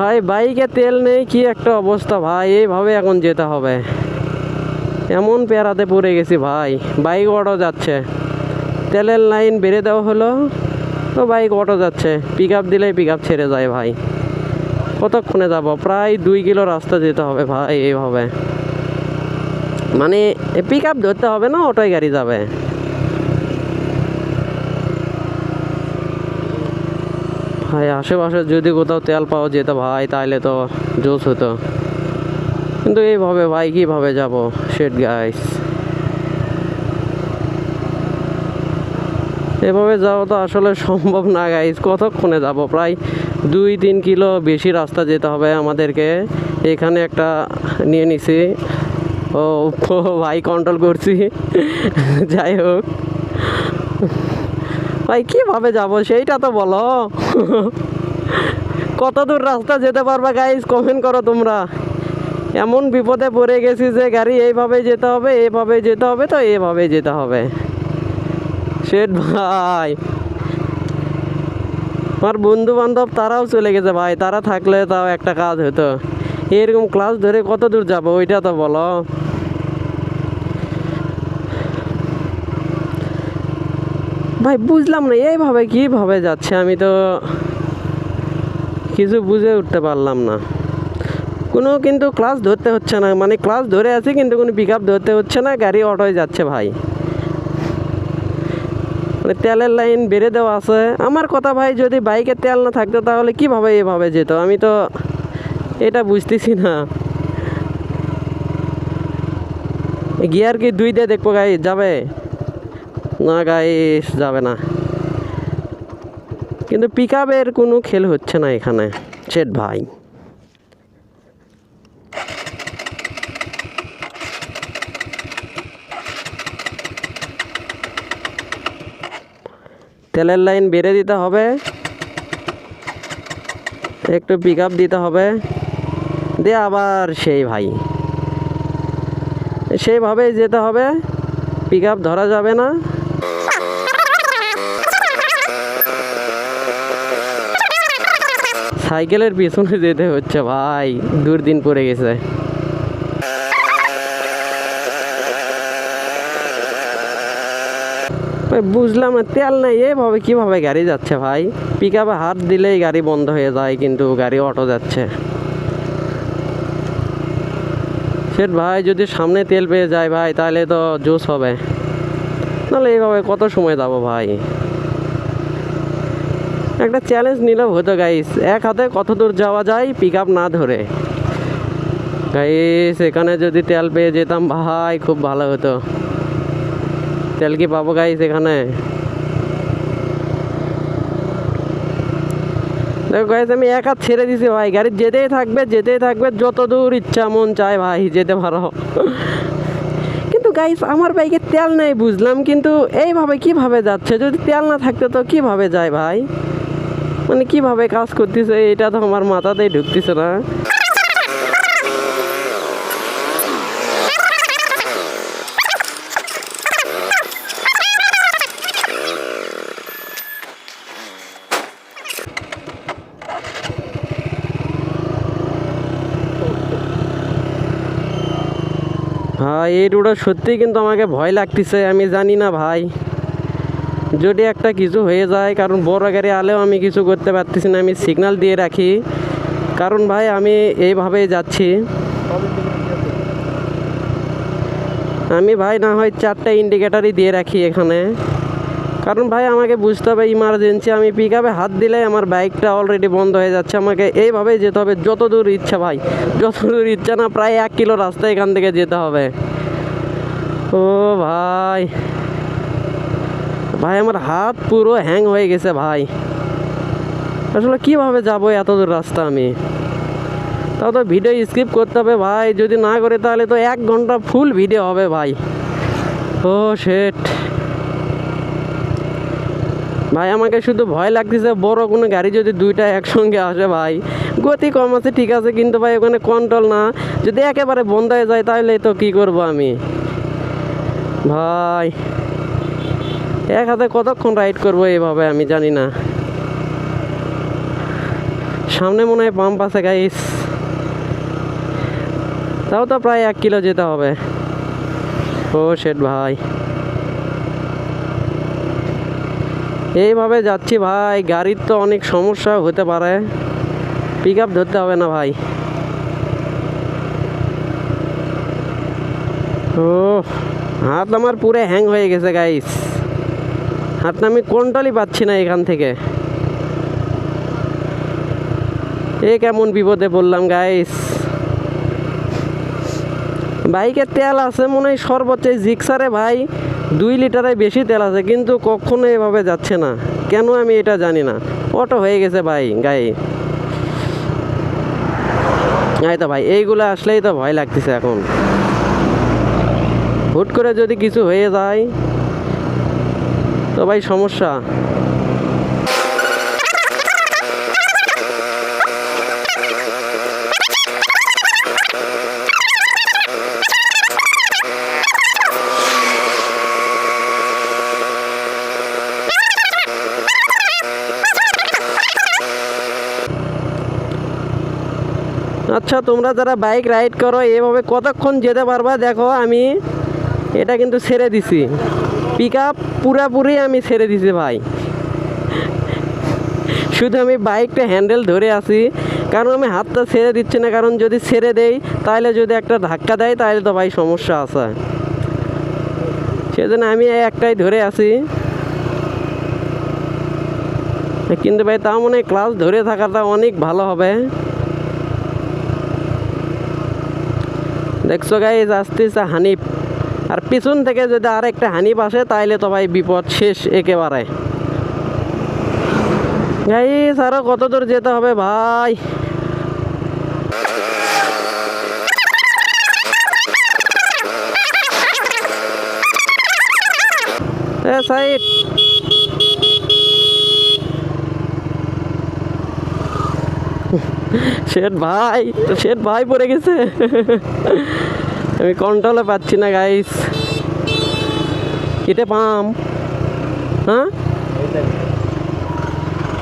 ভাই, বাইকে তেল নেই, কি একটা অবস্থা ভাই, এইভাবে এখন যেতে হবে। এমন পেরাতে পড়ে গেছি ভাই, বাইক অটো যাচ্ছে। তেলের লাইন বেড়ে দেওয়া হলো, তো বাইক অটো যাচ্ছে। পিক আপ দিলেই পিক আপ ছেড়ে যায় ভাই। কতক্ষণে যাব? প্রায় দুই কিলো রাস্তা যেতে হবে ভাই, এইভাবে। মানে পিক আপ ধরতে হবে না, অটোয় গাড়ি যাবে। ভাই, আশেপাশে যদি কোথাও তেল পাওয়া যেত ভাই তাহলে তো জোস হতো। কিন্তু এইভাবে ভাই, কীভাবে যাব? শেট গাইস এভাবে যাওয়া তো আসলে সম্ভব না গাইস কতক্ষণে যাব? প্রায় দুই তিন কিলো বেশি রাস্তা যেতে হবে আমাদেরকে। এখানে একটা নিয়ে নিছি। ও ভাই কন্ট্রোল করছি। যাই হোক। ভাই, কীভাবে যাব? সেইটা তো বলো। কত দূর রাস্তা যেতে পারবা গাইস কমেন্ট করো তোমরা। এমন বিপদে পড়ে গেছি যে গাড়ি এইভাবে যেতে হবে এইভাবে যেতে হবে, তো এইভাবে যেতে হবে। শেঠ ভাই। আমার বন্ধু বান্ধব তারাও চলে গেছে ভাই, তারা থাকলে তাও একটা কাজ হতো। এরকম ক্লাস ধরে কত দূর যাব, ওইটা তো বলো। ভাই, বুঝলাম না, এইভাবে কীভাবে যাচ্ছে? আমি তো কিছু বুঝে উঠতে পারলাম না। কোনো কিন্তু ক্লাস ধরতে হচ্ছে না। মানে ক্লাস ধরে আছে, কিন্তু কোনো পিক ধরতে হচ্ছে না, গাড়ি অটোয় যাচ্ছে ভাই। মানে তেলের লাইন বেড়ে দেওয়া আছে। আমার কথা ভাই, যদি বাইকে তেল না থাকতো, তাহলে কীভাবে এভাবে যেত? আমি তো এটা বুঝতেছি না। গিয়ার কি দুই দিয়ে দেখব গাই? যাবে? না গাইস যাবে না। কিন্তু পিক আপের কোনো খেল হচ্ছে না এখানে শেঠ ভাই। তেলের লাইন বেড়ে দিতে হবে। একটু পিক আপ দিতে হবে। দিয়ে আবার সেই ভাই। সেইভাবেই যেতে হবে। পিক আপ ধরা যাবে না। সাইকেলের পিছনে যেতে হচ্ছে ভাই দুর্দিন পড়ে গেছে। বুঝলাম তেল নেই, এভাবে কীভাবে গাড়ি যাচ্ছে ভাই? পিক আপে হাত দিলেই গাড়ি বন্ধ হয়ে যায়, কিন্তু গাড়ি অটো যাচ্ছে। সেট ভাই, যদি সামনে তেল পেয়ে যায় ভাই, তাহলে তো জোস হবে। নাহলে এইভাবে কত সময় যাব ভাই? একটা চ্যালেঞ্জ নিলেও হতো গাইস এক হাতে কত দূর যাওয়া যায় পিক না ধরে। গাইস এখানে যদি তেল পেয়ে যেতাম, ভাই, খুব ভালো হতো। তেল কি পাবো গাইস এখানে? দেখো গাইস আমি এক ছেড়ে দিছি, ভাই। গাড়ি যেতেই থাকবে যেতেই থাকবে, যত দূর ইচ্ছা মন চায়, ভাই, যেতে পারো। কিন্তু গাইস আমার বাইকে তেল নেই, বুঝলাম। কিন্তু, এইভাবে কীভাবে যাচ্ছে? যদি তেল না থাকতো, তো কীভাবে যায়, ভাই? মানে কীভাবে কাজ করতেছে? এটা তো আমার মাথাতেই ঢুকতেছে না। ভাই, এই রোডে সত্যিই কিন্তু আমাকে ভয় লাগতেছে, আমি জানি না ভাই। যদি একটা কিছু হয়ে যায়, কারণ বড় গাড়ি আলেও আমি কিছু করতে পারতেছি না, আমি সিগনাল দিয়ে রাখি। কারণ ভাই, আমি এইভাবেই যাচ্ছি। আমি ভাই, না হয় চারটা ইন্ডিকেটারই দিয়ে রাখি এখানে। কারণ ভাই, আমাকে বুঝতে হবে ইমার্জেন্সি আমি পিক আপে হাত দিলে আমার বাইকটা অলরেডি বন্ধ হয়ে যাচ্ছে। আমাকে এইভাবেই যেতে হবে যত দূর ইচ্ছা ভাই যত দূর ইচ্ছা না, প্রায় এক কিলো রাস্তা এখান থেকে যেতে হবে। ও ভাই। ভাই, আমার হাত পুরো হ্যাং হয়ে গেছে ভাই। আসলে কীভাবে যাব এত দূর রাস্তা আমি? তাও তো ভিডিও স্কিপ করতে হবে ভাই, যদি না করে তাহলে তো এক ঘণ্টা ফুল ভিডিও হবে ভাই। ও শেট ভাই, আমাকে শুধু ভয় লাগতেছে, বড় কোনো গাড়ি যদি দুইটা একসঙ্গে আসে ভাই। গতি কম আছে, ঠিক আছে, কিন্তু ভাই, ওখানে কন্ট্রোল না। যদি একেবারে বন্ধ হয়ে যায়, তাহলে তো কি করব আমি? ভাই। এক হাতে কতক্ষণ রাইড করব এইভাবে আমি জানি না। সামনে মনে হয় পাম্প আছে গাইস তাও তো প্রায় এক কিলো যেতে হবে। ও শেট ভাই। এইভাবে যাচ্ছি, ভাই। গাড়ির তো অনেক সমস্যা হতে পারে। পিক আপ ধরতে হবে না, ভাই। ও হাত আমার পুরো হ্যাং হয়ে গেছে গাইস হাতটা আমি কন্ট্রোলই পাচ্ছি না এখান থেকে? এ কেমন বিপদে বললাম গাইস বাইকের তেল আছে, মনে হয় সর্বোচ্চ জিক্সারে ভাই দুই লিটারে বেশি তেল আছে, কিন্তু কখনো এভাবে যাচ্ছে না। কেন আমি এটা জানি না? অটো হয়ে গেছে ভাই গায়ে এই তো ভাই, এইগুলো আসলেই তো ভয় লাগতেছে এখন। হুট করে যদি কিছু হয়ে যায় তো ভাই সমস্যা। আচ্ছা তোমরা যারা বাইক রাইড করো, এভাবে কতক্ষণ যেতে পারবা? দেখো, আমি এটা কিন্তু ছেড়ে দিছি। পিক আপ পুরাপুরি আমি ছেড়ে দিছি ভাই। শুধু আমি বাইকটা হ্যান্ডেল ধরে আছি, কারণ আমি হাতটা ছেড়ে দিচ্ছি না, কারণ যদি ছেড়ে দেই, তাহলে যদি একটা ধাক্কা দেয়, তাহলে তো ভাই সমস্যা আছে। সেজন্য আমি একটাই ধরে আছি। কিন্তু ভাই তাও মনে ক্লাস ধরে থাকাটা অনেক ভালো হবে। দেখছ গাইজ আসতেছে হানিফ। আর পিছন থেকে যদি আর একটা হানিফ আসে, তাইলে তো ভাই বিপদ শেষ একেবারে। গাইজ আরও কত দূর যেতে হবে ভাই? সাইড শেঠ ভাই শেঠ ভাই পড়ে গেছে। আমি কন্ট্রোলে পাচ্ছি না গাইস কিটে পাম? হ্যাঁ?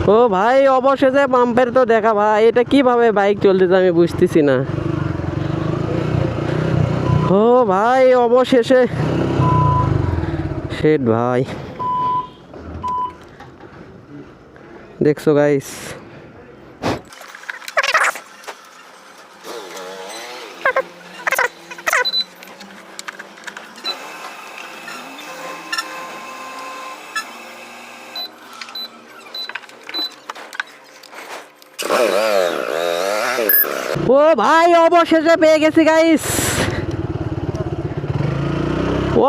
ও ভাই, অবশেষে পাম্পের তো দেখা, ভাই। এটা কীভাবে বাইক চলতেছে আমি বুঝতেছি না। ও ভাই, অবশেষে। শেঠ ভাই। দেখছ গাইস ও ভাই, অবশেষে পেয়ে গেছি গাইস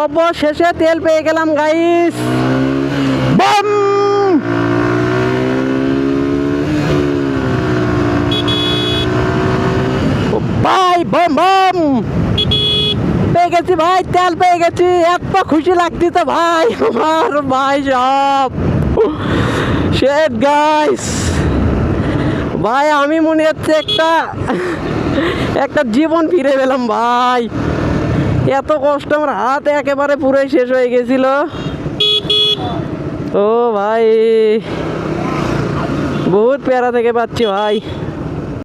অবশেষে তেল পেয়ে গেলাম গাইস বম! ভাই, বম বম! পেয়ে গেছি, ভাই, তেল পেয়ে গেছি। এত খুশি লাগতেছে ভাই। আমার, ভাই, সব। শেট গাইস ভাই, আমি মনে হচ্ছে একটা একটা জীবন ফিরে পেলাম ভাই। এত কষ্ট আমার হাত একেবারে পুরোই শেষ হয়ে গেছিল। ও ভাই, বহুত প্যারা থেকে পাচ্ছি ভাই।